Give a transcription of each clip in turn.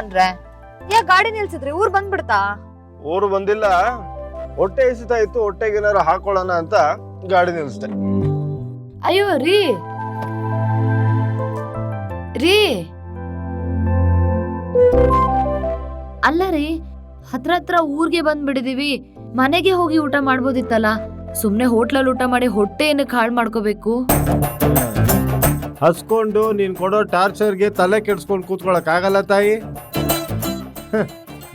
ಯಜಮಾನ್ರೆ ಯಾಕೆ ಗಾಡಿ ನಿಲ್ಸಿದ್ರಿ ಊರ್ ಬಂದ್ಬಿಡ್ತಾ? ಊರು ಬಂದಿಲ್ಲ. ಹೊಟ್ಟೆ ಎಸಿತಾ ಇತ್ತು ಹೊಟ್ಟೆಗೆ ಏನಾರು ಹಾಕೊಳ್ಳೋಣ ಅಂತ ಗಾಡಿ ನಿಲ್ಸಿದೆ. ಅಯ್ಯೋ ರೀ. ರೀ. ಅಲ್ಲ ರೀ ಹತ್ರ ಹತ್ರ ಊರ್ಗೆ ಬಂದ್ಬಿಡಿದೀವಿ. ಮನೆಗೆ ಹೋಗಿ ಊಟ ಮಾಡ್ಬೋದಿತ್ತಲ್ಲ? ಸುಮ್ನೆ ಹೋಟ್ಲಲ್ಲಿ ಊಟ ಮಾಡಿ ಹೊಟ್ಟೆ ಏನಕ್ಕೆ ಹಾಳು ಮಾಡ್ಕೋಬೇಕು. ಹಸ್ಕೊಂಡು ನೀನ್ ಕೊಡೋ ಟಾರ್ಚರ್ಗೆ ತಲೆ ಕೆಡ್ಸ್ಕೊಂಡು ಕೂತ್ಕೊಳಕ್ ಆಗಲ್ಲ ತಾಯಿ.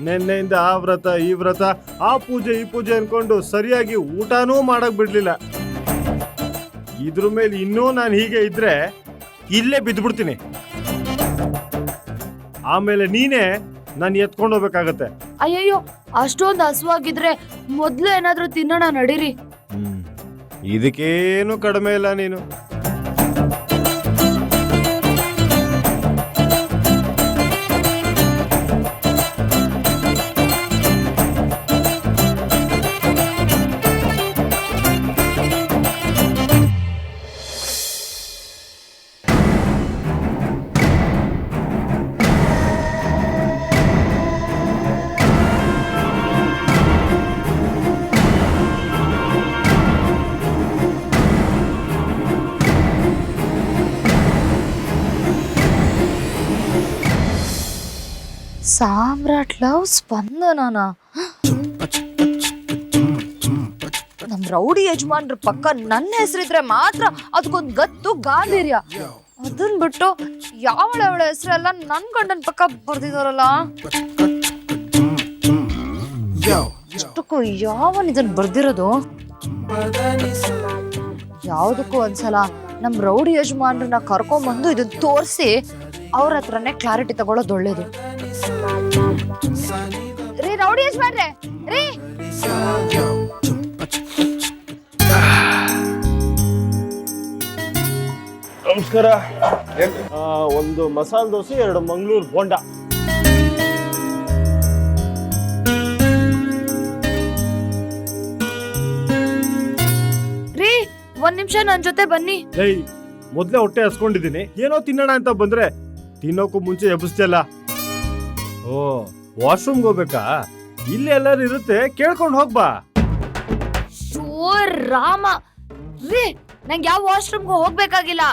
ನಿನ್ನೆಯಿಂದ ಆ ವ್ರತ ಈ ವ್ರತ ಆ ಪೂಜೆ ಈ ಪೂಜೆ ಅನ್ಕೊಂಡು ಸರಿಯಾಗಿ ಊಟನೂ ಮಾಡಕ್ ಬಿಡ್ಲಿಲ್ಲ. ಇದ್ರ ಮೇಲೆ ಇನ್ನೂ ನಾನು ಹೀಗೆ ಇದ್ರೆ ಇಲ್ಲೇ ಬಿದ್ದ್ಬಿಡ್ತೀನಿ ಆಮೇಲೆ ನೀನೇ ನಾನು ಎತ್ಕೊಂಡು ಹೋಗ್ಬೇಕಾಗತ್ತೆ. ಅಯ್ಯಯ್ಯೋ ಅಷ್ಟೊಂದು ಹಸುವಾಗಿದ್ರೆ ಮೊದ್ಲು ಏನಾದ್ರೂ ತಿನ್ನೋಣ ನಡೀರಿ. ಇದಕ್ಕೇನು ಕಡಿಮೆ ಇಲ್ಲ ನೀನು. ಸಾಮ್ರಾಟ್ ಲವ್ ಸ್ಪಂದನನ. ನಮ್ ರೌಡಿ ಯಜಮಾನ್ರ ಪಕ್ಕ ನನ್ನ ಹೆಸರಿದ್ರೆ ಮಾತ್ರ ಅದಕ್ಕೊಂದ್ ಗತ್ತು ಗಾಂಭೀರ್ಯ. ಅದನ್ ಬಿಟ್ಟು ಯಾವಳ ಅವಳ ಹೆಸರೆಲ್ಲ ನನ್ ಗಂಡನ್ ಪಕ್ಕ ಬರ್ದಿದಾರಲ್ಲ? ಇಷ್ಟಕ್ಕೂ ಯಾವನ್ ಇದನ್ ಬರ್ದಿರೋದು? ಯಾವ್ದಕ್ಕೂ ಒಂದ್ಸಲ ನಮ್ ರೌಡಿ ಯಜಮಾನ್ರನ್ನ ಕರ್ಕೊಂಬಂದು ಇದನ್ ತೋರಿಸಿ ಅವ್ರ ಹತ್ರನೇ ಕ್ಲಾರಿಟಿ ತಗೊಳ್ಳೋದು ಒಳ್ಳೇದು. ರೀ ರೌಡಿ ಯಜಮಾನ್ರೆ ರೀ. ನಮಸ್ಕಾರ. ಆ, ಒಂದು ಮಸಾಲ ದೋಸೆ ಎರಡು ಮಂಗಳೂರು ಬೋಂಡ. ರೀ ಒಂದ್ ನಿಮಿಷ ನನ್ ಜೊತೆ ಬನ್ನಿ. ಏಯ್ ಮೊದ್ಲೇ ಹೊಟ್ಟೆ ಹಸ್ಕೊಂಡಿದ್ದೀನಿ. ಏನೋ ತಿನ್ನೋಣ ಅಂತ ಬಂದ್ರೆ ತಿನ್ನೋಕ್ಕೂ ಮುಂಚೆ ಎಬ್ಬಿಸ್ತಿಯಲ್ಲ? ಓ ವಾಶ್ರೂಮ್ಗೆ ಹೋಗ್ಬೇಕಾ? ಇಲ್ಲಿ ಎಲ್ಲರೂ ಇರುತ್ತೆ ಕೇಳ್ಕೊಂಡು ಹೋಗ್ಬಾ ಶೋ ರಾಮ. ರೀ ನಂಗೆ ಯಾವ ವಾಶ್ರೂಮ್ಗೂ ಹೋಗ್ಬೇಕಾಗಿಲ್ಲ.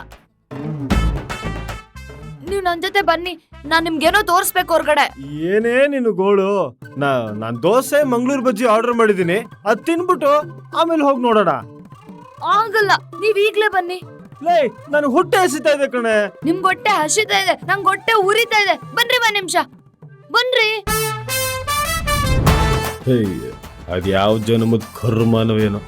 ನೀವು ನನ್ ಜೊತೆ ಬನ್ನಿ ನಾನ್ ನಿಮ್ಗೇನೋ ತೋರ್ಸ್ಬೇಕು ಹೊರ್ಗಡೆ. ಏನೇ ನೀನು ಗೋಳು ನಾ ನಾನ್ ದೋಸೆ ಮಂಗಳೂರು ಬಜ್ಜಿ ಆರ್ಡರ್ ಮಾಡಿದ್ದೀನಿ ಅದ್ ತಿನ್ಬಿಟ್ಟು ಆಮೇಲೆ ಹೋಗಿ ನೋಡೋಣ. ಆಗಲ್ಲ ನೀವ್ ಈಗ್ಲೇ ಬನ್ನಿ. ಲೇ ನಾನು ಹೊಟ್ಟೆ ಹಸಿತಾ ಇದೆ ಕಣೆ. ನಿಮ್ ಹೊಟ್ಟೆ ಹಸಿತಾ ಇದೆ ನಂಗ್ ಹೊಟ್ಟೆ ಉರಿತಾ ಇದೆ. ಬನ್ರಿ ಒಂದ್ ನಿಮಿಷ. ಬನ್ರಿ. ಅದ್ ಯಾವ ಜನ್ಮದ ಕರ್ಮನವೇನೋ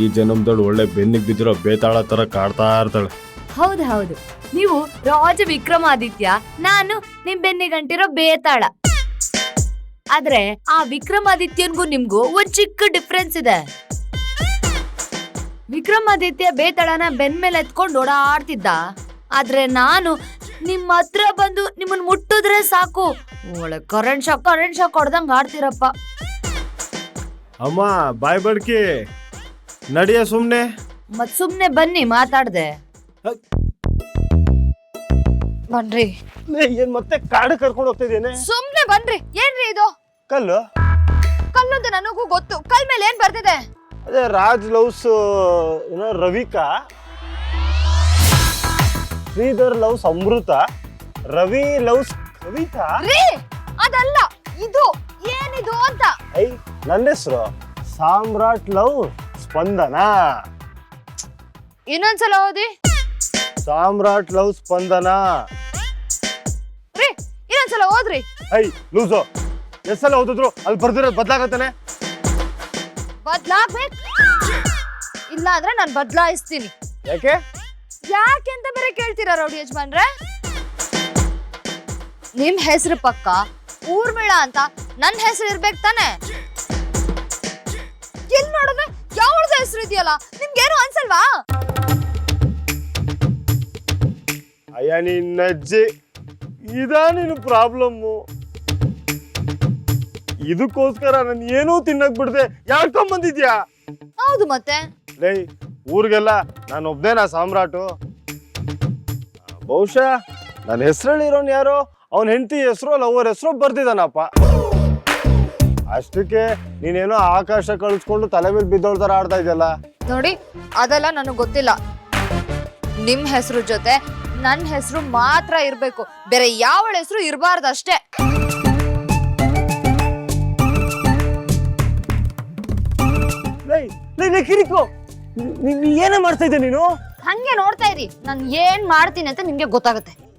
ಈ ಜನ್ಮದಳು ಒಳ್ಳೆ ಬೆನ್ನಿಗೆ ಬಿದ್ದಿರೋ ಬೇತಾಳ ತರ ಕಾಡ್ತಾ ಇರ್ತಾಳೆ. ಹೌದು ಹೌದು. ನೀವು ರಾಜ ವಿಕ್ರಮಾದಿತ್ಯ ನಾನು ನಿಮ್ ಬೆನ್ನಿಗಂಟಿರೋ ಬೇತಾಳ. ಆದ್ರೆ ಆ ವಿಕ್ರಮಾದಿತ್ಯನ್ಗೂ ನಿಮ್ಗೂ ಒಂದ್ ಚಿಕ್ಕ ಡಿಫ್ರೆನ್ಸ್ ಇದೆ. ವಿಕ್ರಮಾದಿತ್ಯ ಬೇತಳನ ಬೆನ್ ಮೇಲೆ ಎತ್ಕೊಂಡು ಓಡಾಡ್ತಿದ್ದ. ಆದ್ರೆ ನಾನು ನಿಮ್ಮ ಹತ್ರ ಬಂದು ನಿಮ್ಮನ್ನ ಮುಟ್ಟಿದ್ರೆ ಸಾಕು. ಒಳ್ಳೆ ಕರೆಂಟ್ ಶಾಕ್ ಕರೆಂಟ್ ಶಾಕ್ ಹೊಡ್ದಂಗ್ ಆಡ್ತಿರಪ್ಪ. ಅಮ್ಮ ಬಾಯ್ ಬಡ್ಕಿ. ನಡಿಯ ಸುಮ್ನೆ. ಮತ್ ಸುಮ್ನೆ ಬನ್ನಿ ಮಾತಾಡ್ದೆ. ಬನ್ರಿ. ಏನ್ ಮತ್ತೆ ಕಾಡು ಕರ್ಕೊಂಡು ಹೋಗ್ತಿದ್ದೇನೆ ಸುಮ್ನೆ ಬನ್ರಿ. ಏನ್ರಿ ಇದು? ಕಲ್ಲು? ಕಲ್ಲೊಂದು ನನಗೂ ಗೊತ್ತು. ಕಲ್ ಮೇಲೆ ಏನ್ ಬರ್ತಿದೆ? ಅದೇ ರಾಜ್ ಲವ್ಸ್ ಏನೋ ರವಿಕಾ. ಶ್ರೀಧರ್ ಲವ್ಸ್ ಅಮೃತ. ರವಿ ಲವ್ಸ್ ಕವಿತಾ. ರೀ ಅದಲ್ಲ ಇದು ಏನಿದು ಅಂತ. ಐ ನನ್ನ ಹೆಸರು ಸಾಮ್ರಾಟ್ ಲವ್ ಸ್ಪಂದನ. ಇನ್ನೊಂದ್ಸಲ ಓದಿ. ಸಾಮ್ರಾಟ್ ಲವ್ ಸ್ಪಂದನ. ರೀ ಇನ್ನೊಂದ್ಸಲ ಓದ್ರಿ. ಐ ಲೂಸು. ಸಲ ಓದಿದ್ರು ಅಲ್ಲಿ ಬರ್ದಿರೋದು ಬದಲಾಗತ್ತಾನೆ? ಬದ್ಲಾಗ್ಬೇಕು? ಇಲ್ಲ ಅಂದ್ರೆ ನಾನು ಬದ್ಲಾಯಿಸ್ತೀನಿ. ಯಾಕೆ? ಯಾಕೆ ಅಂತ ಬೇರೆ ಕೇಳ್ತೀರಾ ರೌಡಿ ಯಜಮಾನ್ರೆ? ನಿಮ್ ಹೆಸರು ಪಕ್ಕ ಊರ್ಮಿಳ ಅಂತ ನನ್ ಹೆಸರು ಇರ್ಬೇಕು ತಾನೆ? ಎಲ್ ನೋಡಿದ್ರೆ ಯಾವ್ದು ಹೆಸರು ಇದೆಯಲ್ಲ? ನಿಮ್ಗೇನು ಅನ್ಸಲ್ವಾ? ಅಯ್ಯ ನಿನ್ನಜ್ಜಿ ಇದಾ ನೀನು ಪ್ರಾಬ್ಲಮ್ಮು ಇದಕ್ಕೋಸ್ಕರ ನಾನು ಏನೂ ತಿನ್ನಕ್ ಬಿಡದೆ. ಯಾಕೊಂಡ್ ಬಂದಿದ್ಯಾ ಹೌದು ಮತ್ತೆ. ಲೇ ಊರಿಗೆಲ್ಲ ನಾನು ಒಬ್ನೇನಾ ಸಾಮ್ರಾಟು? ಬಹುಶಃ ನನ್ನ ಹೆಸರಲ್ಲಿರೋನ್ ಯಾರೋ ಅವನ ಹೆಂಡತಿ ಹೆಸರು ಲವರ್ ಹೆಸರು ಬರ್ದಿದ್ದಾನಪ್ಪ ಅಷ್ಟಕ್ಕೆ ನೀನೇನೋ ಆಕಾಶ ಕಳಿಸ್ಕೊಂಡು ತಲೆ ಮೇಲೆ ಬಿದ್ದೋಳ್ ಆಡ್ತಾ ಇದೆಯಲ್ಲ? ನೋಡಿ ಅದೆಲ್ಲ ನನಗೆ ಗೊತ್ತಿಲ್ಲ. ನಿಮ್ ಹೆಸರು ಜೊತೆ ನನ್ನ ಹೆಸರು ಮಾತ್ರ ಇರ್ಬೇಕು. ಬೇರೆ ಯಾವಳ ಹೆಸರು ಇರಬಾರ್ದು ಅಷ್ಟೇ ಕಿರಿಕೋ. ಏನೇ ಮಾಡ್ತಾ ಇದ್ದೆ ನೀನು? ಹಂಗೆ ನೋಡ್ತಾ ಇರಿ. ನಾನು ಏನ್ ಮಾಡ್ತೀನಿ ಅಂತ ನಿಮ್ಗೆ ಗೊತ್ತಾಗುತ್ತೆ.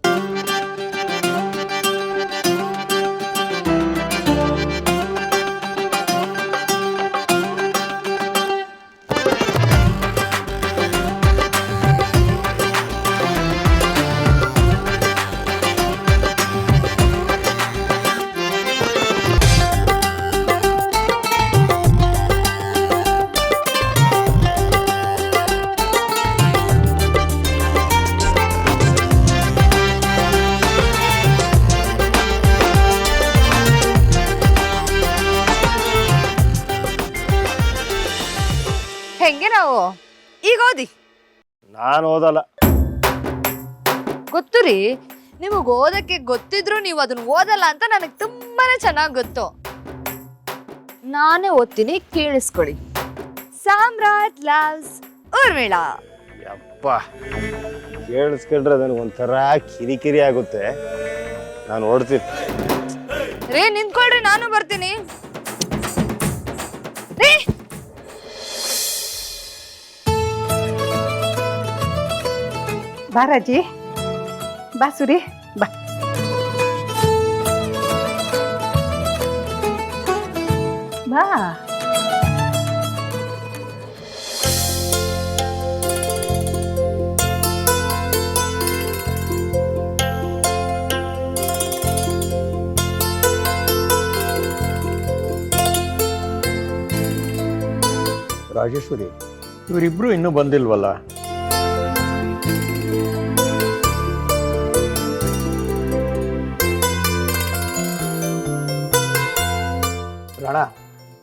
ಹೆಂಗೆ ನಾವು? ಈಗ ಓದಿ. ನಾನು ಓದಲ್ಲ. ಗೊತ್ತು ರೀ ನಿಮಗ್ ಓದಕ್ಕೆ ಗೊತ್ತಿದ್ರು ನೀವು ಅದನ್ನ ಓದಲ್ಲ ಅಂತ ನನಗೆ ತುಂಬಾನೇ ಚೆನ್ನಾಗಿ ಗೊತ್ತು. ನಾನೇ ಓದ್ತೀನಿ ಕೇಳಿಸ್ಕೊಳ್ಳಿ. ಸಾಮ್ರಾಟ್ ಲಾವ್ಸ್ ಊರ್ಮಿಳ. ಯಪ್ಪ ಕೇಳಿಸ್ಕೊಂಡ್ರೆ ನನಗೆ ಒಂಥರ ಕಿರಿಕಿರಿ ಆಗುತ್ತೆ. ನಾನು ಓಡ್ತೀನಿ. ರೇ ನಿಂತ್ಕೊಳ್ರಿ ನಾನು ಬರ್ತೀನಿ. ರೀ ಬಾ ರಾಜಿ ಬಾ ಸುರಿ ಬಾ. ಬಾ. ರಾಜೇಶ್ವರಿ ಇವರಿಬ್ರು ಇನ್ನೂ ಬಂದಿಲ್ವಲ್ಲ?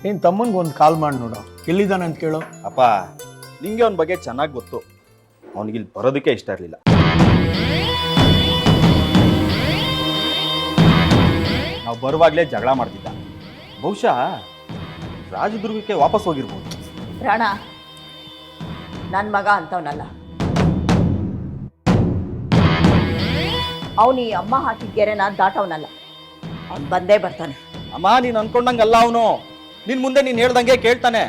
ನೀನ್ ತಮ್ಮನ್ಗೆ ಒಂದು ಕಾಲ್ ಮಾಡಿ ನೋಡು. ಎಲ್ಲಿದ್ದಾನೆ ಅಂತ ಕೇಳು. ಅಪ್ಪ ನಿಂಗೆ ಅವನ ಬಗ್ಗೆ ಚೆನ್ನಾಗಿ ಗೊತ್ತು. ಅವನಿಗೆ ಇಲ್ಲಿ ಬರೋದಕ್ಕೆ ಇಷ್ಟ ಇರಲಿಲ್ಲ. ನಾವು ಬರುವಾಗಲೇ ಜಗಳ ಮಾಡ್ತಿದ್ದ. ಬಹುಶಃ ರಾಜದುರ್ಗಕ್ಕೆ ವಾಪಸ್ ಹೋಗಿರ್ಬೋದು. ರಾಣ ನನ್ನ ಮಗ ಅಂತವನಲ್ಲ. ಅವನು ಈ ಅಮ್ಮ ಹಾಕಿದ ಗೆರೆನ ದಾಟವನಲ್ಲ. ಅವ್ನು ಬಂದೇ ಬರ್ತಾನೆ. ಅಮ್ಮ ನೀನು ಅನ್ಕೊಂಡಂಗಲ್ಲ ಅವನು. ನಿನ್ ಮುಂದೆ ನೀನು ಹೇಳ್ದಂಗೆ ಕೇಳ್ತಾನೆ.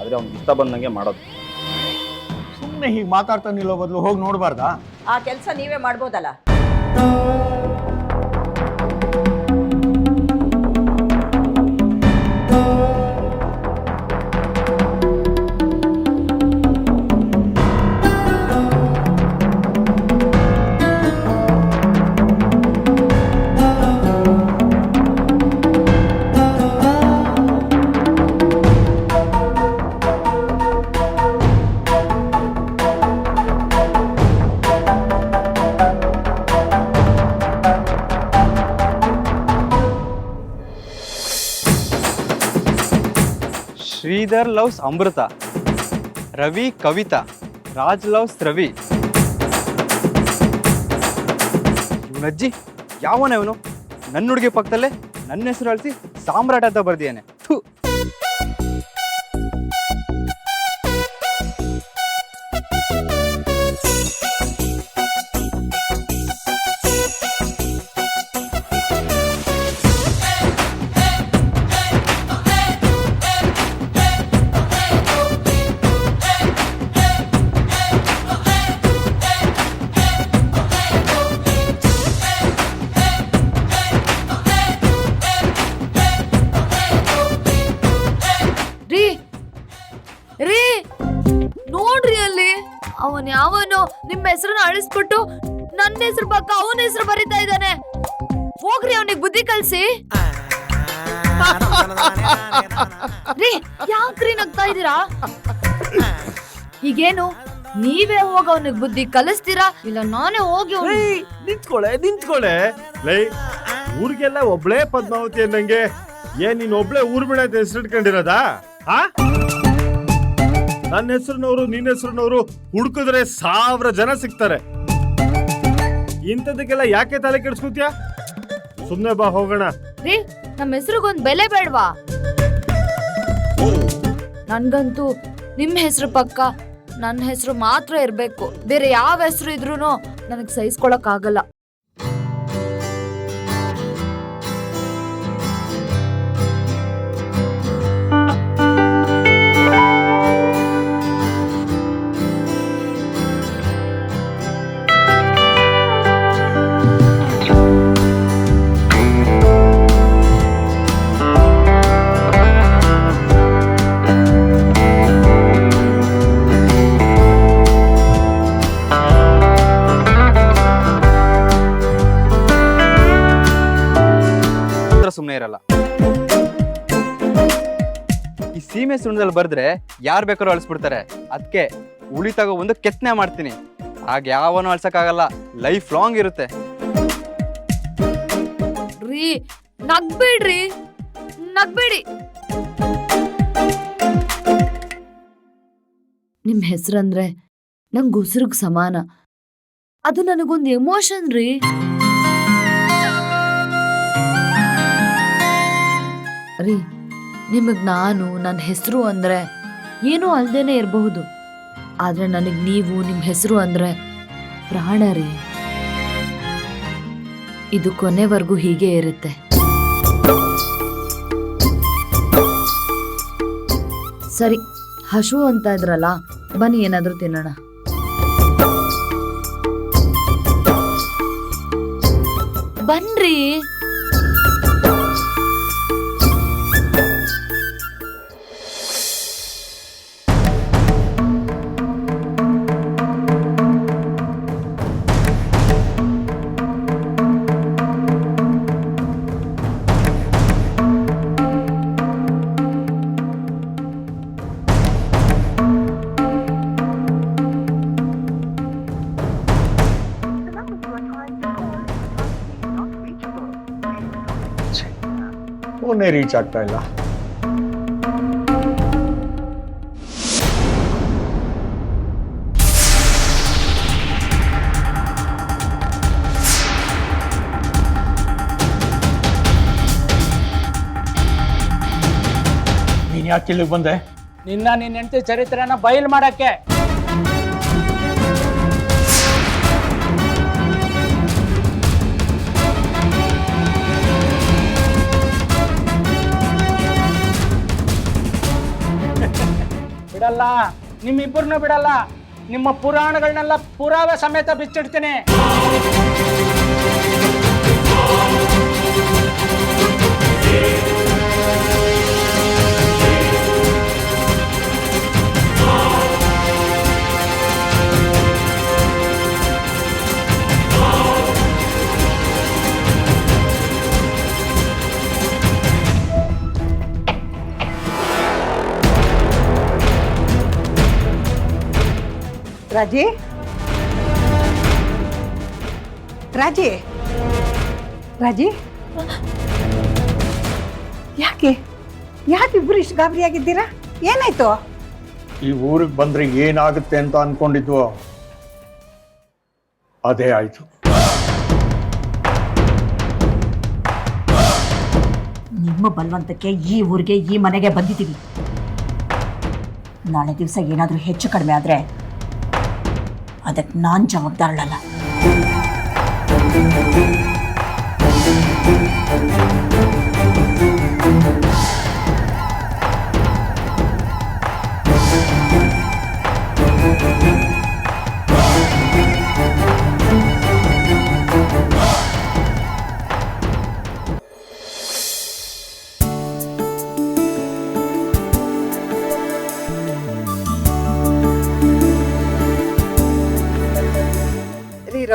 ಆದರೆ ಅವ್ನಿಗೆ ಇಷ್ಟ ಬಂದಂಗೆ ಮಾಡೋದು. ಸುಮ್ಮನೆ ಹೀಗೆ ಮಾತಾಡ್ತಾ ನಿಲ್ಲೋ ಬದಲು ಹೋಗಿ ನೋಡಬಾರ್ದಾ? ಆ ಕೆಲಸ ನೀವೇ ಮಾಡ್ಬೋದಲ್ಲ. Sridhar loves Amrita, Ravi Kavita, Raj loves Ravi. ಇವನಜ್ಜಿ ಯಾವನ ಇವನು ನನ್ನ ಹುಡುಗಿ ಪಕ್ಕದಲ್ಲೇ ನನ್ನ ಹೆಸರು ಅಳಿಸಿ ಸಾಮ್ರಾಟ ಅಂತ ಬರ್ದಿಯಾನೆ. ಹೆಸರನ್ನ ಅಳಿಸ್ಬಿಟ್ಟು ನನ್ನ ಹೆಸರು ಪಕ್ಕ ಅವನ ಹೆಸರು ಬರೀತಾ ಇದ್ದಾನೆ. ಹೋಗ್ರಿ ಅವನಿಗೆ ಬುದ್ಧಿ ಕಲ್ಸಿ. ಯಾಕ್ರಿ ನಗ್ತಾ ಇದ್ದೀರಾ? ಈಗೇನು, ನೀವೇ ಹೋಗಿ ಅವನಿಗೆ ಬುದ್ಧಿ ಕಲಿಸ್ತೀರಾ? ಇಲ್ಲ, ನಾನೇ ಹೋಗಿ ನಿಂತ್ಕೊಳೆ ನಿಂತ್ಕೊಳೆ. ಊರಿಗೆಲ್ಲ ಒಬ್ಳೇ ಪದ್ಮಾವತಿ ಅನ್ನಂಗೆ. ಏನ್ ನೀನ್ ಒಬ್ಳೆ ಊರ್ ಬಿಡ ಹೆಸರಿಟ್ಕೊಂಡಿರೋದಾ? ಆ? ನನ್ನ ಹೆಸರಿನವರು, ನಿನ್ನ ಹೆಸರಿನವರು ಹುಡುಕಿದ್ರೆ ಸಾವಿರ ಜನ ಸಿಗ್ತಾರೆ. ಇಂಥದಕ್ಕೆಲ್ಲ ಯಾಕೆ ತಲೆ ಕೆಡಿಸ್ಕೊತೀಯ? ಸುಮ್ನೆ ಬಾ, ಹೋಗೋಣ. ರೀ ನಮ್ಮ ಹೆಸರಿಗೊಂದ್ ಬೆಲೆ ಬೇಡ್ವಾ? ನನ್ಗಂತೂ ನಿಮ್ ಹೆಸರು ಪಕ್ಕ ನನ್ನ ಹೆಸರು ಮಾತ್ರ ಇರ್ಬೇಕು. ಬೇರೆ ಯಾವ ಹೆಸರು ಇದ್ರೂ ನನಗ್ ಸಹಿಸ್ಕೊಳಕ್ ಆಗಲ್ಲ. ಸೀಮೆ ಸುಣ್ಣದಲ್ಲಿ ಬರೆದ್ರೆ ಯಾರು ಬೇಕಾದ್ರೂ ಅಳಿಸ್ಬಿಡ್ತಾರೆ. ಅದಕ್ಕೆ ಉಳಿ ತಗೋ ಒಂದು ಕೆತ್ತನೆ ಮಾಡ್ತೀನಿ. ಆಗ ಯಾವನು ಅಳ್ಸಕ್ಕಾಗಲ್ಲ ಲೈಫ್ ಲಾಂಗ್ ಇರುತ್ತೆ. ರೀ, ನಗ್ಬೇಡ್ರಿ, ನಗ್ಬೇಡಿ. ನಿಮ್ ಹೆಸರಂದ್ರೆ ನಂಗೆ ಉಸಿರುಗ್ ಸಮಾನ. ಅದು ನನಗೊಂದು ಎಮೋಷನ್ ರೀ. ರೀ ನಿಮಗ್ ನಾನು ನನ್ನ ಹೆಸರು ಅಂದ್ರೆ ಏನೂ ಅಲ್ದೇನೆ ಇರಬಹುದು. ಆದರೆ ನನಗ್ ನೀವು ನಿಮ್ಮ ಹೆಸರು ಅಂದ್ರೆ ಪ್ರಾಣ ರೀ. ಇದು ಕೊನೆವರೆಗೂ ಹೀಗೆ ಇರುತ್ತೆ. ಸರಿ, ಹಶು ಅಂತ ಇದ್ರಲ್ಲ, ಬನ್ನಿ ಏನಾದ್ರೂ ತಿನ್ನೋಣ. ಬನ್ರಿ. ರೀಚ್ ಆಗ್ತಾ ಇಲ್ಲ. ನೀನ್ ಯಾಕೆ ಇಲ್ಲಿಗೆ ಬಂದೆ? ನಿನ್ನ ನಿನ್ನ ಹೆಂಡತಿ ಚರಿತ್ರೆನ ಬಯಲು ಮಾಡಕ್ಕೆ ಬಿಡಲ್ಲ. ನಿಮ್ಮಿಬ್ಬರನ್ನೂ ಬಿಡಲ್ಲ. ನಿಮ್ಮ ಪುರಾಣಗಳನ್ನೆಲ್ಲ ಪುರಾವೆ ಸಮೇತ ಬಿಚ್ಚಿಡ್ತೀನಿ. ರಾಜಿ? ರಾಜಿ? ರಾಜಿ? ಯಾಕೆ? ಯಾಕೆ ಇಬ್ರು ಇಷ್ಟು ಗಾಬರಿಯಾಗಿದ್ದೀರಾ ಏನಾಯ್ತು? ಈ ಊರಿಗೆ ಬಂದ್ರೆ ಏನಾಗುತ್ತೆ ಅಂತ ಅನ್ಕೊಂಡಿದ್ವೋ? ಅದೇ ಆಯ್ತು. ನಿಮ್ಮ ಬಲವಂತಕ್ಕೆ ಈ ಊರಿಗೆ ಈ ಮನೆಗೆ ಬಂದಿದ್ದೀವಿ. ನಾಳೆ ದಿವಸ ಏನಾದರೂ ಹೆಚ್ಚು ಕಡಿಮೆ ಆದರೆ ಅದಕ್ಕೆ ನಾನು ಜವಾಬ್ದಾರಳಲ್ಲ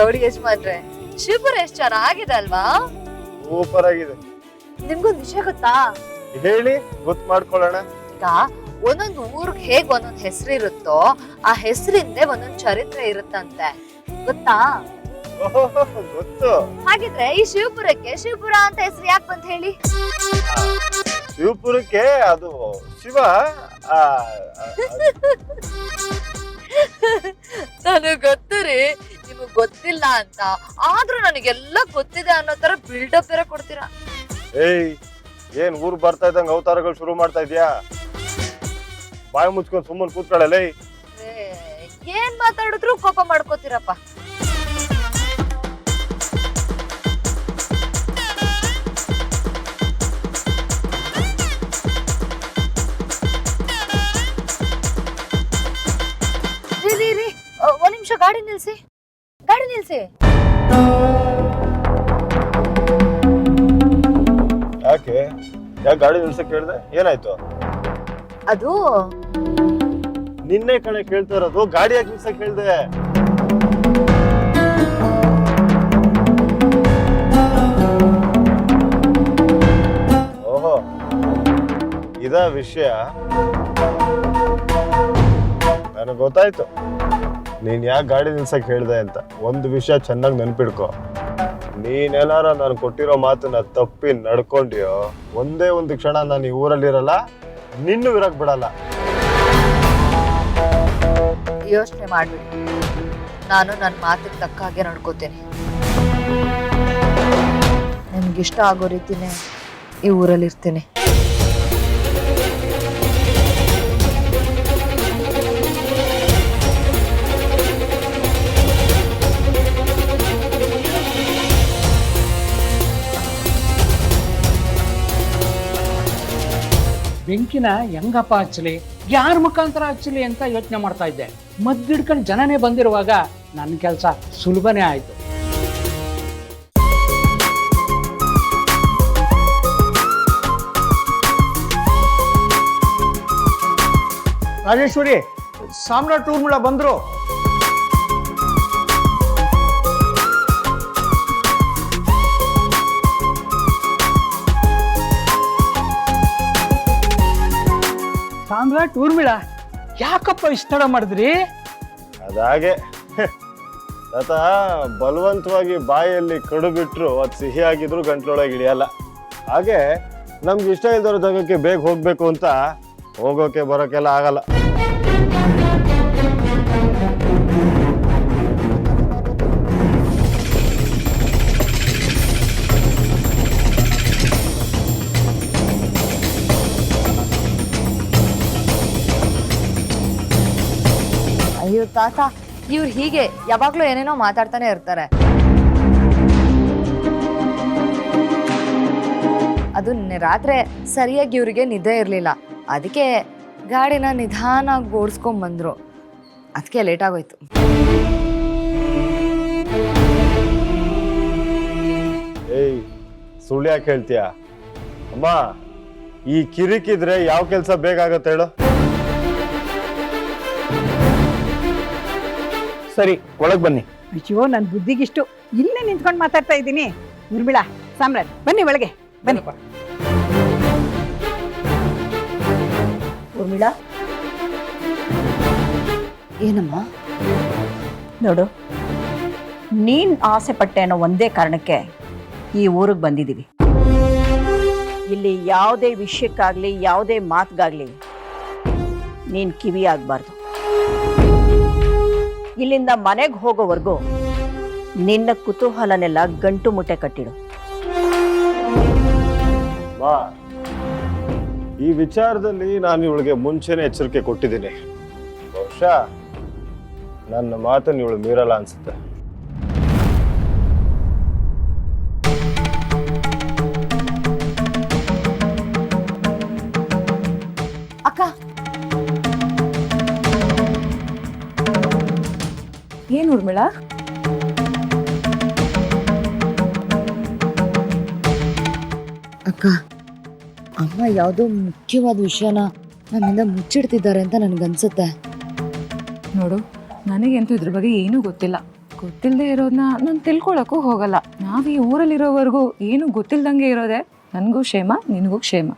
ರೀ ರೌಡಿ ಯಜಮಾನ್ರೆ ಶಿವಪುರ ಎಷ್ಟ್ ಚೆನ್ನಾಗಿದೆ ಅಲ್ವಾ? ಸೂಪರ್ ಆಗಿದೆ. ನಿಮ್ಗೊಂದ್ ವಿಷಯ ಗೊತ್ತಾ? ಹೇಳಿ ಗೊತ್ತು ಮಾಡ್ಕೊಳ್ಳೋಣ. ಈಗ ಒಂದೊಂದು ಊರ್ಗ್ ಹೇಗ್ ಒಂದೊಂದ್ ಹೆಸರು ಇರುತ್ತೋ ಆ ಹೆಸರಿಂದೆ ಒಂದೊಂದ್ ಚರಿತ್ರೆ ಇರುತ್ತಂತೆ. ಗೊತ್ತಾ? ಓಹೋ, ಗೊತ್ತು. ಹಾಗಿದ್ರೆ ಈ ಶಿವಪುರಕ್ಕೆ ಶಿವಪುರ ಅಂತ ಹೆಸರು ಯಾಕೆ ಬಂತ ಹೇಳಿ? ಶಿವಪುರಕ್ಕೆ ಅದು ಶಿವ ಆ, ಆ, ನನಗ್ ಗೊತ್ತು ರೀ. ಗೊತ್ತಿಲ್ಲ ಅಂತ. ಆದ್ರೂ ನನಗೆಲ್ಲ ಗೊತ್ತಿದೆ ಅನ್ನೋ ತರ ಬಿಲ್ಡಪ್ ಬೇರೆ ಕೊಡ್ತೀರಾ? ಏಯ್ ಏನ್ ಊರ್ ಬರ್ತಾ ಇದ್ದಂಗ ಅವತಾರಗಳು ಶುರು ಮಾಡ್ತಾ ಇದ್ಯಾ? ಬಾಯಿ ಮುಚ್ಕೊಂಡ್ ಸುಮ್ಮನೆ ಕೂತ್ಕೊಳ್ಳಲೇ ಏ, ಏನ್ ಮಾತಾಡಿದ್ರು ಕೋಪ ಮಾಡ್ಕೋತೀರಪ್ಪ. ರೀ, ರೀ, ರೀ, ಅ, ಒಂದ್ ನಿಮಿಷ ಗಾಡಿ ನಿಲ್ಸಿ. ಗಾಡಿ ನಿಲ್ಸಿ. ಯಾಕೆ? ಯಾಕೆ ಗಾಡಿ ನಿಲ್ಸಕ್ ಕೇಳ್ದೆ ಏನಾಯ್ತು? ಅದು ನಿನ್ನೆ ಕಣೆ ಕೇಳ್ತಾ ಇರೋದು ಗಾಡಿ ಯಾಕೆ ನಿಲ್ಸಕ್ ಕೇಳ್ದೆ ಓಹೋ ಇದ ವಿಷಯ ನನಗೆ ಗೊತ್ತಾಯ್ತು. ನೀನ್ ಯಾಕೆ ಗಾಡಿ ನಿಲ್ಸಕ್ ಹೇಳ್ದೆ ಅಂತ. ಒಂದು ವಿಷಯ ಚೆನ್ನಾಗಿ ನೆನ್ಪಿಡ್ಕೊ. ನೀನೆಲ್ಲಾರ ನಾನು ಕೊಟ್ಟಿರೋ ಮಾತನ್ನ ತಪ್ಪಿ ನಡ್ಕೊಂಡ್ಯೋ? ಒಂದೇ ಒಂದು ಕ್ಷಣ ನಾನು ಈ ಊರಲ್ಲಿರಲ್ಲ, ನಿನ್ನೂ ಇರಕ್ ಬಿಡಲ್ಲ. ಯೋಚನೆ ಮಾಡ್ಬಿಡಿ. ನಾನು ನನ್ನ ಮಾತಿಗೆ ತಕ್ಕ ಹಾಗೆ ನಡ್ಕೋತೀನಿ. ನಿಮ್ಗಿಷ್ಟ ಆಗೋ ರೀತಿನೇ ಈ ಊರಲ್ಲಿ ಇರ್ತೀನಿ ಬೆಂಕಿನ ಹೆಂಗಪ್ಪ ಹಚ್ಚಲಿ? ಯಾರ ಮುಖಾಂತರ ಹಚ್ಚಲಿ ಅಂತ ಯೋಚನೆ ಮಾಡ್ತಾ ಇದ್ದೆ. ಮದ್ದಿಡ್ಕೊಂಡು ಜನನೇ ಬಂದಿರುವಾಗ ನನ್ನ ಕೆಲಸ ಸುಲಭನೇ ಆಯಿತು. ರಾಜೇಶ್ವರಿ, ಸಾಮ್ರಾಟ್ ಊರ್ಮಿಳ ಬಂದ್ರು? ಸಾಮ್ರಾಟ್ ಊರ್ಮಿಳ ಯಾಕಪ್ಪ ಇಷ್ಟ ಮಾಡಿದ್ರಿ? ಅದಾಗೆ. ತಾತ ಬಲವಂತವಾಗಿ ಬಾಯಲ್ಲಿ ಕಡು ಬಿಟ್ರು ಅದು ಸಿಹಿ ಆಗಿದ್ರು ಗಂಟ್ಲೊಳಗೆ ಇಳಿಯಲ್ಲ ಹಾಗೆ ನಮ್ಗೆ ಇಷ್ಟ ಇಲ್ದಿರೋ ಜಾಗಕ್ಕೆ ಬೇಗ ಹೋಗ್ಬೇಕು ಅಂತ ಹೋಗೋಕೆ ಬರೋಕೆಲ್ಲ ಆಗಲ್ಲ. ತಾತ, ಇವ್ರು ಹೀಗೆ ಯಾವಾಗ್ಲೂ ಏನೇನೋ ಮಾತಾಡ್ತಾನೆ ಇರ್ತಾರೆ. ಅದು ರಾತ್ರಿ ಸರಿಯಾಗಿ ಇವರಿಗೆ ನಿದ್ದೆ ಇರಲಿಲ್ಲ. ಅದಕ್ಕೆ ಗಾಡಿನ ನಿಧಾನಾಗಿ ಓಡಿಸ್ಕೊಂಡ್ ಬಂದ್ರು. ಅದಕ್ಕೆ ಲೇಟ್ ಆಗೋಯ್ತು. ಏಯ್, ಸುಳ್ಳು ಯಾಕೆ ಹೇಳ್ತೀಯ? ಅಮ್ಮ, ಈ ಕಿರಿಕಿದ್ರೆ ಯಾವ ಕೆಲಸ ಬೇಗ ಆಗತ್ತೆ ಹೇಳು. ಸರಿ ಒಳಗ್ ಬನ್ನಿ. ಅಯ್ಯೋ ನನ್ನ ಬುದ್ಧಿಗಿಷ್ಟು ಇಲ್ಲೇ ನಿಂತ್ಕೊಂಡು ಮಾತಾಡ್ತಾ ಇದ್ದೀನಿ. ಉರ್ಮಿಳಾ ಸಾಮ್ರಾಟ್ ಬನ್ನಿ ಒಳಗೆ ಬನ್ನಿ. ಉರ್ಮಿಳಾ ಏನಮ್ಮ? ನೋಡು ನೀನ್ ಆಸೆ ಪಟ್ಟೆ ಅನ್ನೋ ಒಂದೇ ಕಾರಣಕ್ಕೆ ಈ ಊರಿಗೆ ಬಂದಿದ್ದೀವಿ. ಇಲ್ಲಿ ಯಾವುದೇ ವಿಷಯಕ್ಕಾಗ್ಲಿ ಯಾವುದೇ ಮಾತಿಗಾಗ್ಲಿ ನೀನ್ ಕಿವಿ ಆಗ್ಬಾರ್ದು ಇಲ್ಲಿಂದ ಮನೆಗೆ ಹೋಗೋವರೆಗೂ ನಿನ್ನ ಕುತೂಹಲನೆಲ್ಲ ಗಂಟು ಮುಟ್ಟೆ ಕಟ್ಟಿಡು. ಬಾ. ಈ ವಿಚಾರದಲ್ಲಿ ನಾನು ಇವಳಿಗೆ ಮುಂಚೆನೆ ಎಚ್ಚರಿಕೆ ಕೊಟ್ಟಿದ್ದೀನಿ. ಬಹುಶಃ ನನ್ನ ಮಾತನ್ನು ಇವಳು ಮೀರಲ್ಲ ಅನ್ಸುತ್ತೆ. ಏನ್ ಉರ್ಮಿಳಾ ಅಕ್ಕ ಅಮ್ಮ ಯಾವುದೋ ಮುಖ್ಯವಾದ ವಿಷಯನ ನನ್ನಿಂದ ಮುಚ್ಚಿಡ್ತಿದ್ದಾರೆ ಅಂತ ನನಗನ್ಸುತ್ತೆ. ನೋಡು ನನಗಂತೂ ಇದ್ರ ಬಗ್ಗೆ ಏನೂ ಗೊತ್ತಿಲ್ಲ. ಗೊತ್ತಿಲ್ಲದೆ ಇರೋದನ್ನ ನಾನು ತಿಳ್ಕೊಳಕ್ಕೂ ಹೋಗಲ್ಲ. ನಾವು ಈ ಊರಲ್ಲಿರೋವರೆಗೂ ಏನು ಗೊತ್ತಿಲ್ಲದಂಗೆ ಇರೋದೆ ನನಗೂ ಕ್ಷೇಮ ನಿನಗೂ ಕ್ಷೇಮ.